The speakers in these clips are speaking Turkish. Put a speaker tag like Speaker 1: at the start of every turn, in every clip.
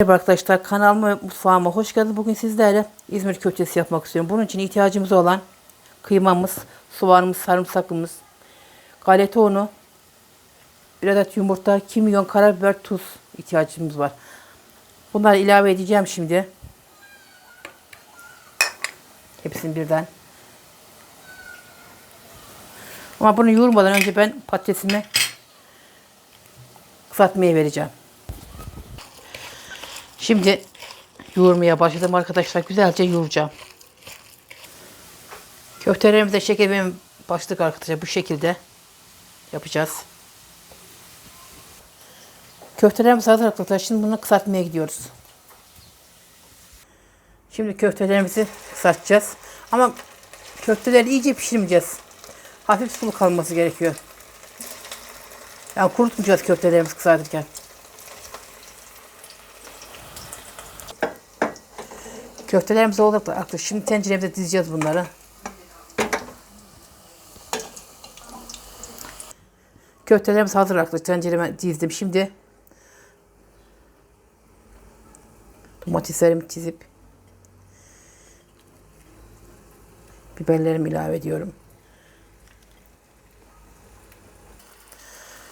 Speaker 1: Merhaba arkadaşlar kanalıma mutfağıma hoş geldiniz. Bugün sizlerle İzmir köftesi yapmak istiyorum. Bunun için ihtiyacımız olan kıymamız, soğanımız, sarımsaklımız, galeta unu, bir adet yumurta, kimyon, karabiber, tuz ihtiyacımız var. Bunları ilave edeceğim şimdi. Hepsini birden. Ama bunu yoğurmadan önce ben patatesimi kızartmaya vereceğim. Şimdi yoğurmaya başladım arkadaşlar. Güzelce yoğuracağım. Köftelerimize şekerimi başladık arkadaşlar. Bu şekilde yapacağız. Köftelerimiz hazır arkadaşlar. Şimdi bunu kısaltmaya gidiyoruz. Şimdi köftelerimizi kısaltacağız. Ama köfteleri iyice pişirmeyeceğiz. Hafif sulu kalması gerekiyor. Yani kurutmayacağız köftelerimizi kızartırken. Köftelerimiz oldu artık. Şimdi tenceremize dizeceğiz bunları. Köftelerimiz hazır artık. Tencereme dizdim. Şimdi domateslerimi çizip biberlerimi ilave ediyorum.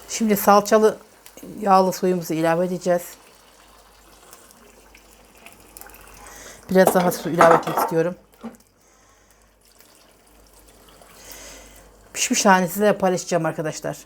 Speaker 1: Şimdi salçalı yağlı suyumuzu ilave edeceğiz. Biraz daha su ilave etmek istiyorum. Pişmiş halini size paylaşacağım arkadaşlar.